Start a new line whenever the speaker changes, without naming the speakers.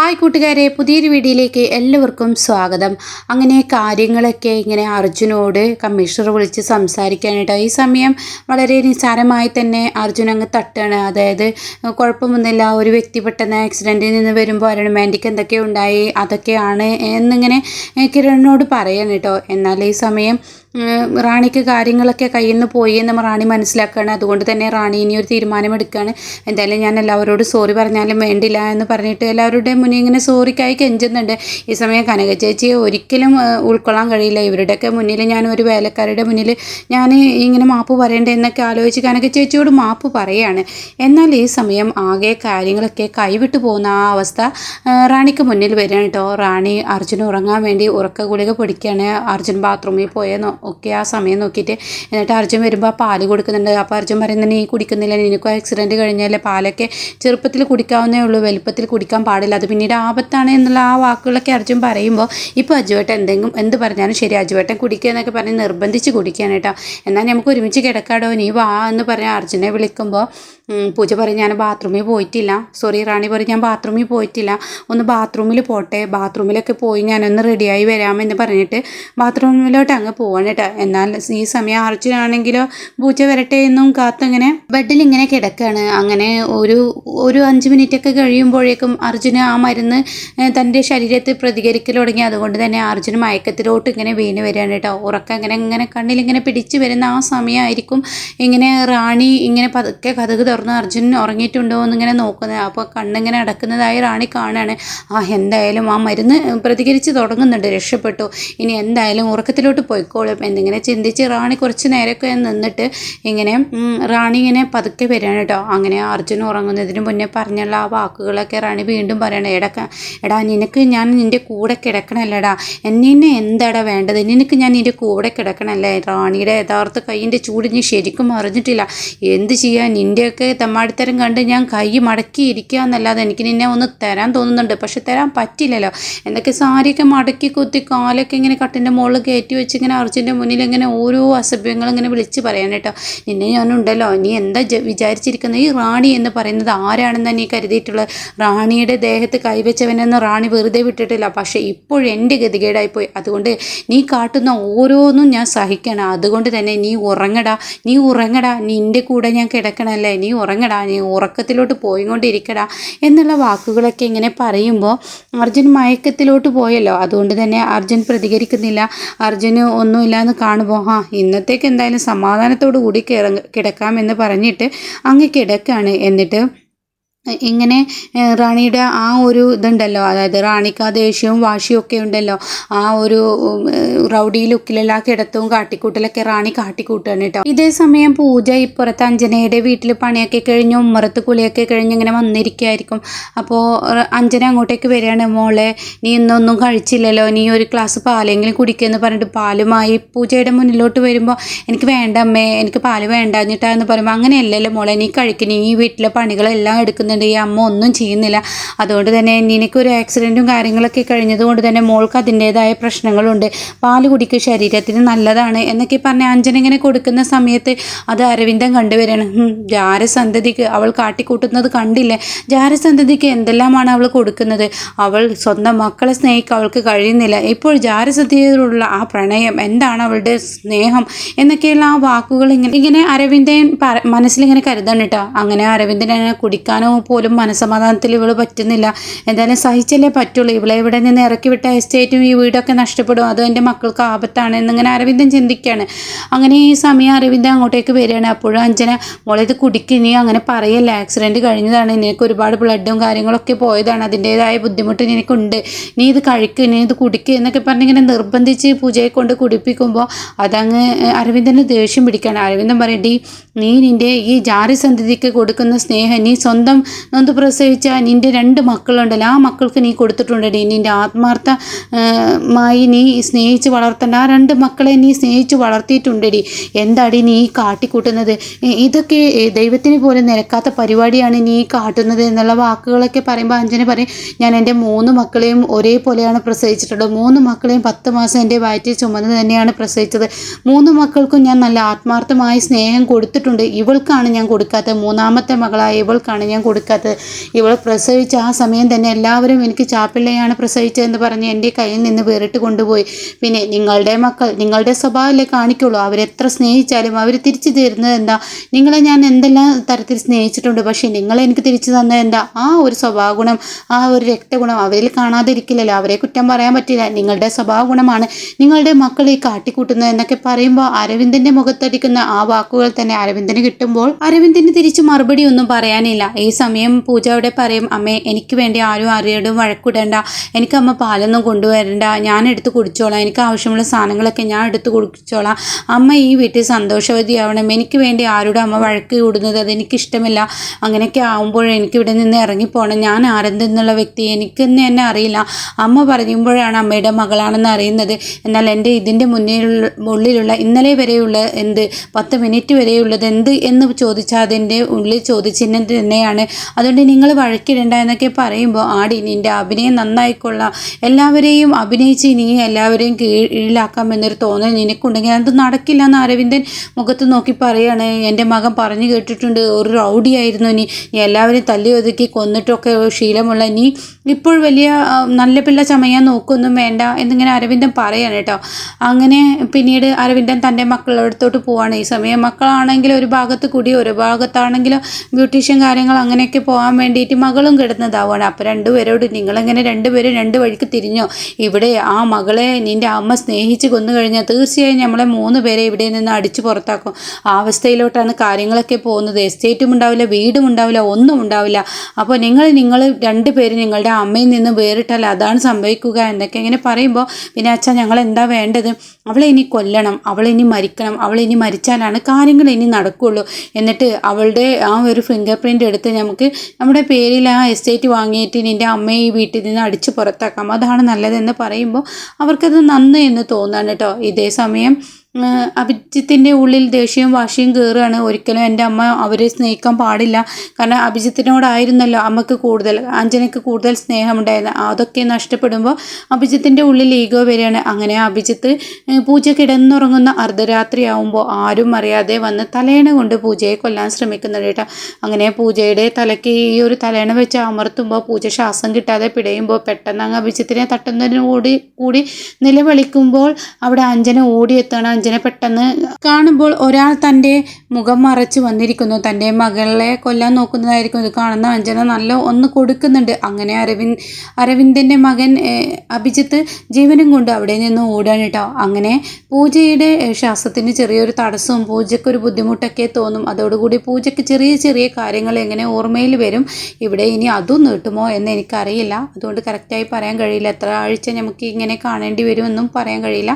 Hi കൂട്ടുകാരെ പുതിയൊരു വീഡിയോയിലേക്ക് എല്ലാവർക്കും സ്വാഗതം. അങ്ങനെ കാര്യങ്ങളൊക്കെ ഇങ്ങനെ അർജുനോട് കമ്മീഷണർ വിളിച്ച് സംസാരിക്കാനായിട്ട് ഈ സമയം വളരെ നിസ്സാരമായി തന്നെ അർജുൻ അങ്ങ് തട്ടാണ്. അതായത് കുഴപ്പമൊന്നുമില്ല ഒരു വ്യക്തി പെട്ടെന്ന് ആക്സിഡന്റിൽ നിന്ന് വരുമ്പോൾ റൊമാന്റിക് എന്തൊക്കെ ഉണ്ടായി അതൊക്കെയാണ് എന്നിങ്ങനെ കിരണിനോട് പറയാൻ കേട്ടോ. എന്നാൽ ഈ സമയം റാണിക്ക് കാര്യങ്ങളൊക്കെ കയ്യിൽ നിന്ന് പോയി എന്ന് റാണി മനസ്സിലാക്കുകയാണ്. അതുകൊണ്ട് തന്നെ റാണി ഇനി ഒരു തീരുമാനമെടുക്കുകയാണ്. എന്തായാലും ഞാൻ എല്ലാവരോടും സോറി പറഞ്ഞാലും വേണ്ടില്ല എന്ന് പറഞ്ഞിട്ട് എല്ലാവരുടെയും മുന്നിൽ ഇങ്ങനെ സോറിക്കായി കെഞ്ചുന്നുണ്ട്. ഈ സമയം കനക ചേച്ചിയെ ഒരിക്കലും ഉൾക്കൊള്ളാൻ കഴിയില്ല. ഇവരുടെയൊക്കെ മുന്നിൽ ഞാൻ ഒരു വേലക്കാരുടെ മുന്നിൽ ഞാൻ ഇങ്ങനെ മാപ്പ് പറയണ്ടേ എന്നൊക്കെ ആലോചിച്ച് കനക ചേച്ചിയോട് മാപ്പ് പറയാണ്. എന്നാൽ ഈ സമയം ആകെ കാര്യങ്ങളൊക്കെ കൈവിട്ടു പോകുന്ന ആ അവസ്ഥ റാണിക്ക് മുന്നിൽ വരികയാണ് കേട്ടോ. റാണി അർജുൻ ഉറങ്ങാൻ വേണ്ടി ഉറക്ക ഗുളിക പൊടിക്കുകയാണ് അർജുൻ ബാത്റൂമിൽ പോയെന്നോ ഒക്കെ ആ സമയം നോക്കിയിട്ട് എന്നിട്ട് അർജുൻ വരുമ്പോൾ ആ പാൽ കൊടുക്കുന്നുണ്ട്. അപ്പോൾ അർജുൻ പറയുന്നത് നീ കുടിക്കുന്നില്ല. നിനക്ക് ആക്സിഡന്റ് കഴിഞ്ഞാൽ പാലൊക്കെ ചെറുപ്പത്തിൽ കുടിക്കാവുന്നേ ഉള്ളൂ. വലുപ്പത്തിൽ കുടിക്കാൻ പാടില്ല. അത് പിന്നീട് ആപത്താണ് എന്നുള്ള ആ വാക്കുകളൊക്കെ അർജുൻ പറയുമ്പോൾ ഇപ്പോൾ അജുവേട്ടൻ എന്തെങ്കിലും എന്ത് പറഞ്ഞാലും ശരി. അജുവേട്ടൻ കുടിക്കുക എന്നൊക്കെ പറഞ്ഞ് നിർബന്ധിച്ച് കുടിക്കുകയാണ് കേട്ടോ. എന്നാൽ നമുക്ക് ഒരുമിച്ച് കിടക്കാടോ? നീ വാ എന്ന് പറഞ്ഞ് അർജുനെ വിളിക്കുമ്പോൾ പൂജ പറയും ഞാൻ ബാത്റൂമിൽ പോയിട്ടില്ല. സോറി റാണി പറയും ഞാൻ ബാത്റൂമിൽ പോയിട്ടില്ല. ഒന്ന് ബാത്റൂമിൽ പോട്ടെ. ബാത്റൂമിലൊക്കെ പോയി ഞാനൊന്ന് റെഡിയായി വരാമെന്ന് പറഞ്ഞിട്ട് ബാത്റൂമിലോട്ട് അങ്ങ് പോവാണ് കേട്ടോ. എന്നാൽ ഈ സമയം അർജുനാണെങ്കിലോ പൂജ വരട്ടെ എന്നും കാത്തങ്ങനെ ബെഡിൽ ഇങ്ങനെ കിടക്കുകയാണ് അങ്ങനെ ഒരു ഒരു അഞ്ച് മിനിറ്റൊക്കെ കഴിയുമ്പോഴേക്കും അർജുന് ആ മരുന്ന് തന്റെ ശരീരത്തിൽ പ്രതികരിക്കൽ തുടങ്ങി. അതുകൊണ്ട് തന്നെ അർജുന് മയക്കത്തിലോട്ട് ഇങ്ങനെ വീണ് വരികയാണ് കേട്ടോ. ഉറക്കം ഇങ്ങനെ ഇങ്ങനെ കണ്ണിലിങ്ങനെ പിടിച്ച് വരുന്ന ആ സമയമായിരിക്കും ഇങ്ങനെ റാണി ഇങ്ങനെ പതുക്കെ കഥക് തുറന്ന് അർജുൻ ഉറങ്ങിയിട്ടുണ്ടോ എന്നിങ്ങനെ നോക്കുന്നത് അപ്പോൾ കണ്ണിങ്ങനെ അടക്കുന്നതായി റാണി കാണുകയാണ്. ആ എന്തായാലും ആ മരുന്ന് പ്രതികരിച്ച് തുടങ്ങുന്നുണ്ട്. രക്ഷപ്പെട്ടു. ഇനി എന്തായാലും ഉറക്കത്തിലോട്ട് പോയിക്കോളും എന്നിങ്ങനെ ചിന്തിച്ച് റാണി കുറച്ച് നേരമൊക്കെ നിന്നിട്ട് ഇങ്ങനെ റാണി ഇങ്ങനെ പതുക്കെ വരികയാണ് കേട്ടോ. അങ്ങനെ അർജുൻ ഉറങ്ങുന്നതിന് മുന്നേ പറഞ്ഞുള്ള ആ വാക്കുകളൊക്കെ റാണി വീണ്ടും പറയണേ. എടക്ക എടാ നിനക്ക് ഞാൻ നിന്റെ കൂടെ കിടക്കണല്ലേടാ. എന്നെ എന്താടാ വേണ്ടത്? നിനക്ക് ഞാൻ നിന്റെ കൂടെ കിടക്കണല്ലേ? റാണിയുടെ യഥാർത്ഥ കൈയിന്റെ ചൂട് നീ ശരിക്കും അറിഞ്ഞിട്ടില്ല എന്ത് ചെയ്യാൻ? നിന്റെയൊക്കെ തെമ്മാടിത്തരം കണ്ട് ഞാൻ കൈ മടക്കി ഇരിക്കുക എന്നല്ലാതെ എനിക്ക് നിന്നെ ഒന്ന് തരാൻ തോന്നുന്നുണ്ട്. പക്ഷെ തരാൻ പറ്റില്ലല്ലോ. എന്തൊക്കെ സാരിയൊക്കെ മടക്കി കുത്തി കാലൊക്കെ ഇങ്ങനെ കട്ടിന്റെ മുകളിൽ കയറ്റി വെച്ച് ഇങ്ങനെ അർജുന്റെ മുന്നിൽ ഇങ്ങനെ ഓരോ അസഭ്യങ്ങൾ ഇങ്ങനെ വിളിച്ച് പറയാൻ കേട്ടോ. നിന്നെ ഞാനുണ്ടല്ലോ. നീ എന്താ വിചാരിച്ചിരിക്കുന്നത് ഈ റാണി എന്ന് പറയുന്നത് ആരാണെന്ന് നീ കരുതിയിട്ടുള്ളത്? റാണിയുടെ ദേഹത്ത് കൈവച്ചവനെന്ന് റാണി വെറുതെ വിട്ടിട്ടില്ല. പക്ഷേ ഇപ്പോഴും എന്റെ ഗതികേടായിപ്പോയി. അതുകൊണ്ട് നീ കാട്ടുന്ന ഓരോന്നും ഞാൻ സഹിക്കണം. അതുകൊണ്ട് തന്നെ നീ ഉറങ്ങടാ. നീ ഉറങ്ങടാ. നിന്റെ കൂടെ ഞാൻ കിടക്കണല്ലേ? നീ ഉറങ്ങടാ നീ ഉറക്കത്തിലോട്ട് പോയിക്കൊണ്ടിരിക്കടാ എന്നുള്ള വാക്കുകളൊക്കെ ഇങ്ങനെ പറയുമ്പോൾ അർജുൻ മയക്കത്തിലോട്ട് പോയല്ലോ. അതുകൊണ്ട് തന്നെ അർജുൻ പ്രതികരിക്കുന്നില്ല. അർജുന് ഒന്നുമില്ല എന്ന് കാണുമ്പോൾ ആ ഇന്നത്തേക്ക് എന്തായാലും സമാധാനത്തോടു കൂടി കിടക്കാം കിടക്കാമെന്ന് പറഞ്ഞിട്ട് അങ്ങ് കിടക്കാണ്. എന്നിട്ട് ഇങ്ങനെ റാണിയുടെ ആ ഒരു ഇതുണ്ടല്ലോ. അതായത് റാണിക്ക് ആ ദേഷ്യവും വാശിയും ഒക്കെ ഉണ്ടല്ലോ. ആ ഒരു റൗഡി ലുക്കിലുള്ള ആ കിടത്തവും കാട്ടിക്കൂട്ടലൊക്കെ റാണി കാട്ടിക്കൂട്ടാണ് കേട്ടോ. ഇതേ സമയം പൂജ ഇപ്പുറത്ത് അഞ്ജനയുടെ വീട്ടിൽ പണിയൊക്കെ കഴിഞ്ഞ് ഉമ്മറത്ത് കുളിയൊക്കെ കഴിഞ്ഞ് ഇങ്ങനെ വന്നിരിക്കുകയായിരിക്കും അപ്പോൾ അഞ്ജന അങ്ങോട്ടേക്ക് വരികയാണ്. മോളെ നീ ഇന്നൊന്നും കഴിച്ചില്ലല്ലോ. നീ ഒരു ഗ്ലാസ് പാലെങ്കിലും കുടിക്കുമെന്ന് പറഞ്ഞിട്ട് പാലുമായി പൂജയുടെ മുന്നിലോട്ട് വരുമ്പോൾ എനിക്ക് വേണ്ട അമ്മേ എനിക്ക് പാൽ വേണ്ടാഞ്ഞിട്ടാന്ന് പറയുമ്പോൾ അങ്ങനെയല്ലല്ലോ മോളെ നീ കഴിക്കും. നീ ഈ വീട്ടിലെ പണികളെല്ലാം എടുക്കുന്നുണ്ട് ഈ അമ്മ ഒന്നും ചെയ്യുന്നില്ല. അതുകൊണ്ട് തന്നെ നിനക്കൊരു ആക്സിഡന്റും കാര്യങ്ങളൊക്കെ കഴിഞ്ഞതുകൊണ്ട് തന്നെ മോൾക്ക് അതിന്റേതായ പ്രശ്നങ്ങളുണ്ട്. പാൽ കുടിക്ക് ശരീരത്തിന് നല്ലതാണ് എന്നൊക്കെ പറഞ്ഞ് അഞ്ജനിങ്ങനെ കൊടുക്കുന്ന സമയത്ത് അത് അരവിന്ദൻ കണ്ടുവരികയാണ്. ജാരസന്ധതിക്ക് അവൾ കാട്ടിക്കൂട്ടുന്നത് കണ്ടില്ലേ? ജാരസന്തതിക്ക് എന്തെല്ലാമാണ് അവൾ കൊടുക്കുന്നത്? അവൾ സ്വന്തം മക്കളെ സ്നേഹിക്കാൻ അവൾക്ക് കഴിയുന്നില്ല. ഇപ്പോൾ ജാരസന്ധിയോടുള്ള ആ പ്രണയം എന്താണ് അവളുടെ സ്നേഹം? എന്നൊക്കെയുള്ള ആ വാക്കുകൾ ഇങ്ങനെ ഇങ്ങനെ അരവിന്ദൻ മനസ്സിലിങ്ങനെ കരുതാണ് കേട്ടോ. അങ്ങനെ അരവിന്ദൻ കുടിക്കാനോ പോലും മനസമാധാനത്തിൽ ഇവൾ പറ്റുന്നില്ല. എന്തായാലും സഹിച്ചല്ലേ പറ്റുള്ളൂ. ഇവളെ ഇവിടെ നിന്ന് ഇറക്കി വിട്ട എസ്റ്റേറ്റും ഈ വീടൊക്കെ നഷ്ടപ്പെടും. അതും എന്റെ മക്കൾക്ക് ആപത്താണ് എന്നിങ്ങനെ അരവിന്ദൻ ചിന്തിക്കുകയാണ് അങ്ങനെ ഈ സമയം അരവിന്ദൻ അങ്ങോട്ടേക്ക് വരികയാണ്. അപ്പോഴും അഞ്ജന മോളെ ഇത് കുടിക്ക്. നീ അങ്ങനെ പറയല്ല. ആക്സിഡന്റ് കഴിഞ്ഞതാണ്. നിനക്ക് ഒരുപാട് ബ്ലഡും കാര്യങ്ങളൊക്കെ പോയതാണ്. അതിന്റേതായ ബുദ്ധിമുട്ട് നിനക്കുണ്ട്. നീ ഇത് കഴിക്കും. നീ ഇത് കുടിക്ക്. എന്നൊക്കെ പറഞ്ഞിങ്ങനെ നിർബന്ധിച്ച് പൂജയെ കൊണ്ട് കുടിപ്പിക്കുമ്പോൾ അതങ്ങ് അരവിന്ദന് ദേഷ്യം പിടിക്കുകയാണ്. അരവിന്ദൻ പറയേണ്ടി നീ നിന്റെ ഈ ജാതി സന്തതിക്ക് കൊടുക്കുന്ന സ്നേഹം നീ സ്വന്തം നൊന്ത് പ്രസവിച്ച നിന്റെ രണ്ട് മക്കളുണ്ടല്ലോ. ആ മക്കൾക്ക് നീ കൊടുത്തിട്ടുണ്ടടി. നിന്റെ ആത്മാർത്ഥമായി മായി നീ സ്നേഹിച്ച് വളർത്തേണ്ട ആ രണ്ട് മക്കളെ നീ സ്നേഹിച്ച് വളർത്തിയിട്ടുണ്ടടി. എന്താടി നീ കാട്ടിക്കൂട്ടുന്നത്? ഇതൊക്കെ ദൈവത്തിന് പോലും നിരക്കാത്ത പരിപാടിയാണ് നീ കാട്ടുന്നത് എന്നുള്ള വാക്കുകളൊക്കെ പറയുമ്പോൾ അഞ്ജന പറയും ഞാൻ എന്റെ മൂന്ന് മക്കളെയും ഒരേപോലെയാണ് പ്രസവിച്ചിട്ടുള്ളത്. മൂന്ന് മക്കളെയും പത്ത് മാസം എന്റെ വയറ്റിൽ ചുമന്ന് തന്നെയാണ് പ്രസവിച്ചത്. മൂന്ന് മക്കൾക്കും ഞാൻ നല്ല ആത്മാർത്ഥമായി സ്നേഹം കൊടുത്തിട്ടുണ്ട്. ഇവൾക്കാണ് ഞാൻ കൊടുക്കാത്ത മൂന്നാമത്തെ മകളായ ഇവൾക്കാണ് ഞാൻ കൊടുത്തത്. കൊടുക്കാത്തത് ഇവൾ പ്രസവിച്ച ആ സമയം തന്നെ എല്ലാവരും എനിക്ക് ചാപ്പിള്ളയാണ് പ്രസവിച്ചതെന്ന് പറഞ്ഞ് എന്റെ കയ്യിൽ നിന്ന് വേറിട്ട് കൊണ്ടുപോയി. പിന്നെ നിങ്ങളുടെ മക്കൾ നിങ്ങളുടെ സ്വഭാവമല്ലേ കാണിക്കുള്ളൂ. അവരെത്ര സ്നേഹിച്ചാലും അവർ തിരിച്ചു തരുന്നത് എന്താ? നിങ്ങളെ ഞാൻ എന്തെല്ലാം തരത്തിൽ സ്നേഹിച്ചിട്ടുണ്ട്? പക്ഷേ നിങ്ങളെ എനിക്ക് തിരിച്ചു തന്നത് എന്താ? ആ ഒരു സ്വഭാവ ഗുണം ആ ഒരു രക്തഗുണം അവരിൽ കാണാതിരിക്കില്ലല്ലോ. അവരെ കുറ്റം പറയാൻ പറ്റില്ല. നിങ്ങളുടെ സ്വഭാവ ഗുണമാണ് നിങ്ങളുടെ മക്കൾ ഈ കാട്ടിക്കൂട്ടുന്നത് എന്നൊക്കെ പറയുമ്പോൾ അരവിന്ദന്റെ മുഖത്തടിക്കുന്ന ആ വാക്കുകൾ തന്നെ അരവിന്ദന് കിട്ടുമ്പോൾ അരവിന്ദന് തിരിച്ചു മറുപടി ഒന്നും പറയാനില്ല. ഈ സമയം പൂജ അവിടെ പറയും അമ്മേ എനിക്ക് വേണ്ടി ആരും അറിയടും വഴക്കിടണ്ട. അമ്മ പാലൊന്നും കൊണ്ടുവരണ്ട. ഞാൻ എടുത്ത് കുടിച്ചോളാം. എനിക്ക് ആവശ്യമുള്ള സാധനങ്ങളൊക്കെ ഞാൻ എടുത്ത് കുടിച്ചോളാം. അമ്മ ഈ വീട്ടിൽ സന്തോഷവതിയാവണം. എനിക്ക് വേണ്ടി ആരോടും അമ്മ വഴക്ക് കൂടുന്നത് അതെനിക്കിഷ്ടമില്ല. അങ്ങനെയൊക്കെ ആകുമ്പോൾ എനിക്ക് ഇവിടെ നിന്ന് ഇറങ്ങിപ്പോകണം ഞാൻ ആരെന്തെന്നുള്ള വ്യക്തി എനിക്കെന്ന് തന്നെ അറിയില്ല. അമ്മ പറയുമ്പോഴാണ് അമ്മയുടെ മകളാണെന്ന് അറിയുന്നത്. എന്നാൽ എന്റെ ഇതിന്റെ മുന്നിലുള്ള ഉള്ളിലുള്ള ഇന്നലെ വരെയുള്ള എന്ത് പത്ത് മിനിറ്റ് വരെയുള്ളത് എന്ത് എന്ന് ചോദിച്ചാൽ അതിന്റെ ഉള്ളിൽ ചോദിച്ചിരുന്നത് തന്നെയാണ്. അതുകൊണ്ട് നിങ്ങൾ വഴക്കിടണ്ട എന്നൊക്കെ പറയുമ്പോൾ ആടി നിന്റെ അഭിനയം നന്നായിക്കൊള്ളാം എല്ലാവരെയും അഭിനയിച്ച് നീ എല്ലാവരെയും കീഴിലാക്കാം എന്നൊരു തോന്നൽ നിനക്കുണ്ടെങ്കിൽ അത് നടക്കില്ല എന്ന് അരവിന്ദൻ മുഖത്ത് നോക്കി പറയാണ്. എന്റെ മകൻ പറഞ്ഞു കേട്ടിട്ടുണ്ട് ഒരു റൗഡിയായിരുന്നു നീ. നീ എല്ലാവരെയും തല്ലി ഒതുക്കി കൊന്നിട്ടൊക്കെ ശീലമുള്ള നീ ഇപ്പോൾ വലിയ നല്ല പിള്ള ചമയാൻ നോക്കൊന്നും വേണ്ട എന്നിങ്ങനെ അരവിന്ദൻ പറയാണ് കേട്ടോ. അങ്ങനെ പിന്നീട് അരവിന്ദൻ തന്റെ മക്കളുടെ അടുത്തോട്ട് പോവാണ്. ഈ സമയം മക്കളാണെങ്കിൽ ഒരു ഭാഗത്ത് കൂടി ഒരു ഭാഗത്താണെങ്കിൽ ബ്യൂട്ടീഷ്യൻ കാര്യങ്ങൾ അങ്ങനെയൊക്കെ പോകാൻ വേണ്ടിയിട്ട് മകളും കിടന്നതാവുകയാണ്. അപ്പോൾ രണ്ടുപേരോട് നിങ്ങളെങ്ങനെ രണ്ടുപേരും രണ്ട് വഴിക്ക് തിരിഞ്ഞോ? ഇവിടെ ആ മകളെ നിന്റെ അമ്മ സ്നേഹിച്ച് കൊന്നു കഴിഞ്ഞാൽ തീർച്ചയായും നമ്മളെ മൂന്ന് പേരെ ഇവിടെ നിന്ന് അടിച്ച് പുറത്താക്കും. ആ അവസ്ഥയിലോട്ടാണ് കാര്യങ്ങളൊക്കെ പോകുന്നത്. എസ്റ്റേറ്റും ഉണ്ടാവില്ല വീടും ഉണ്ടാവില്ല ഒന്നും ഉണ്ടാവില്ല. അപ്പോൾ നിങ്ങൾ നിങ്ങൾ രണ്ട് പേര് നിങ്ങളുടെ അമ്മയിൽ നിന്ന് വേറിട്ടാൽ അതാണ് സംഭവിക്കുക എന്നൊക്കെ ഇങ്ങനെ പറയുമ്പോൾ പിന്നെ അച്ഛൻ ഞങ്ങൾ എന്താ വേണ്ടത്? അവളെ ഇനി കൊല്ലണം അവൾ ഇനി മരിക്കണം അവൾ ഇനി മരിച്ചാലാണ് കാര്യങ്ങൾ ഇനി നടക്കുകയുള്ളൂ എന്നിട്ട് അവളുടെ ആ ഒരു ഫിംഗർ പ്രിന്റ് എടുത്ത് നമുക്ക് നമ്മുടെ പേരിൽ ആ എസ്റ്റേറ്റ് വാങ്ങിയിട്ട് നിന്റെ അമ്മയെ ഈ വീട്ടിൽ നിന്ന് അടിച്ച് പുറത്താക്കാം. അതാണ് നല്ലതെന്ന് പറയുമ്പോൾ അവർക്കത് നന്ന് എന്ന് തോന്നാണ് കേട്ടോ. ഇതേ സമയം അഭിജിത്തിന്റെ ഉള്ളിൽ ദേഷ്യവും വാശിയും കയറുകയാണ് ഒരിക്കലും എന്റെ അമ്മ അവരെ സ്നേഹിക്കാൻ പാടില്ല. കാരണം അഭിജിത്തിനോടായിരുന്നല്ലോ അമ്മയ്ക്ക് കൂടുതൽ അഞ്ജനയ്ക്ക് കൂടുതൽ സ്നേഹമുണ്ടായിരുന്നു അതൊക്കെ നഷ്ടപ്പെടുമ്പോൾ അഭിജിത്തിന്റെ ഉള്ളിൽ ഈഗോ വരികയാണ്. അങ്ങനെ അഭിജിത്ത് പൂജ കിടന്നുറങ്ങുന്ന അർദ്ധരാത്രി ആവുമ്പോൾ ആരും അറിയാതെ വന്ന് തലേണ കൊണ്ട് പൂജയെ കൊല്ലാൻ ശ്രമിക്കുന്നുണ്ട് കേട്ടോ. അങ്ങനെ പൂജയുടെ തലയ്ക്ക് ഈ ഒരു തലേണ വെച്ച് അമർത്തുമ്പോൾ പൂജ ശ്വാസം കിട്ടാതെ പിടയുമ്പോൾ പെട്ടെന്ന് അങ്ങ് അഭിജിത്തിനെ തട്ടുന്നതിനോടി കൂടി നിലവിളിക്കുമ്പോൾ അവിടെ അഞ്ജന ഓടിയെത്താണ് അഞ്ജന പെട്ടെന്ന് കാണുമ്പോൾ ഒരാൾ തന്റെ മുഖം മറച്ച് വന്നിരിക്കുന്നു. തന്റെ മകളെ കൊല്ലാൻ നോക്കുന്നതായിരിക്കും. ഇത് കാണുന്ന അഞ്ജന നല്ല ഒന്ന് കൊടുക്കുന്നുണ്ട്. അങ്ങനെ അരവിന്ദ് അരവിന്ദന്റെ മകൻ അഭിജിത്ത് ജീവനും കൊണ്ട് അവിടെ നിന്ന് ഓടാണ് കേട്ടോ. അങ്ങനെ പൂജയുടെ ശ്വാസത്തിന് ചെറിയൊരു തടസ്സവും പൂജയ്ക്കൊരു ബുദ്ധിമുട്ടൊക്കെ തോന്നും. അതോടുകൂടി പൂജയ്ക്ക് ചെറിയ ചെറിയ കാര്യങ്ങൾ എങ്ങനെ ഓർമ്മയിൽ വരും? ഇവിടെ ഇനി അതും നീട്ടുമോ എന്ന് എനിക്കറിയില്ല. അതുകൊണ്ട് കറക്റ്റായി പറയാൻ കഴിയില്ല. എത്ര ആഴ്ച നമുക്ക് ഇങ്ങനെ കാണേണ്ടി വരുമെന്നും പറയാൻ കഴിയില്ല.